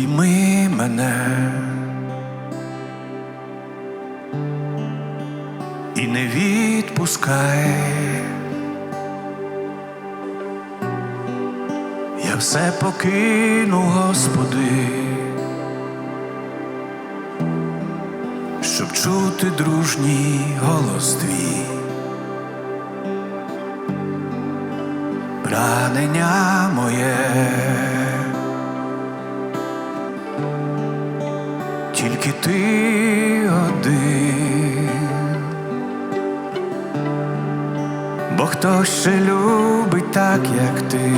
обійми мене і не відпускай. Я все покину, Господи, щоб чути дружній голос твій. Прагнення моє, тільки ти один, бо хто ще любить так, як ти,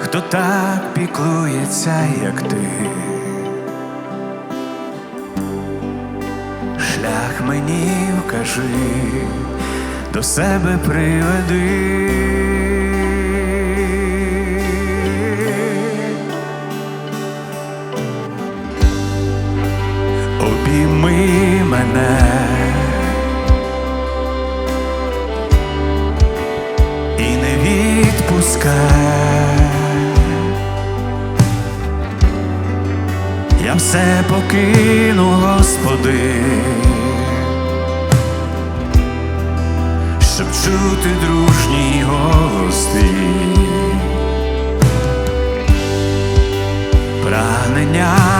хто так піклується, як ти, шлях мені вкажи до себе приведи. Я все покину, Господи. щоб чути дружній голос твій. Прагнення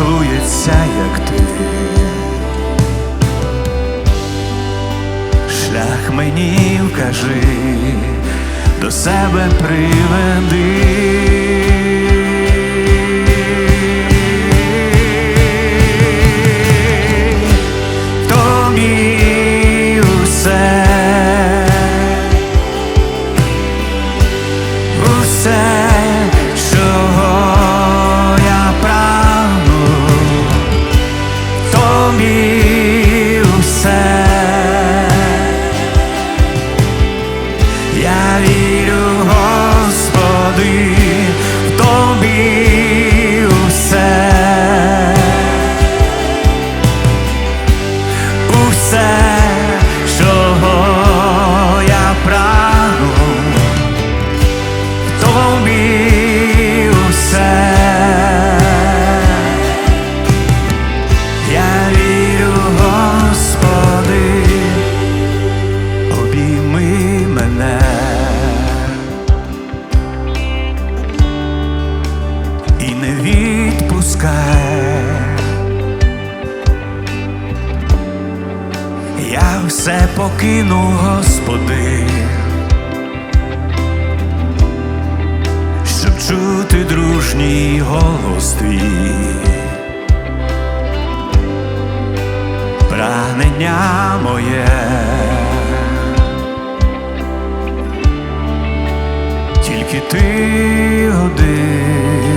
піклується, як ти, шлях мені вкажи, до себе приведи. Все покину, Господи, щоб чути дружній голос твій. Прагнення моє, тільки ти один,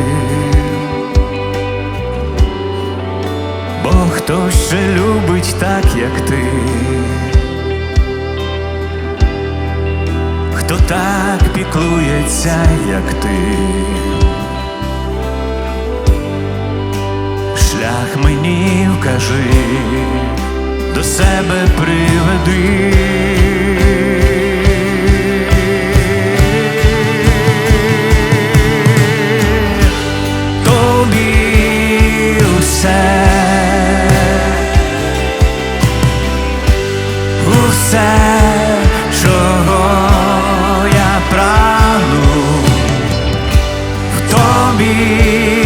бо хто ще любить так, як ти, хто так піклується, як ти. Шлях мені вкажи, до себе приведи. Be.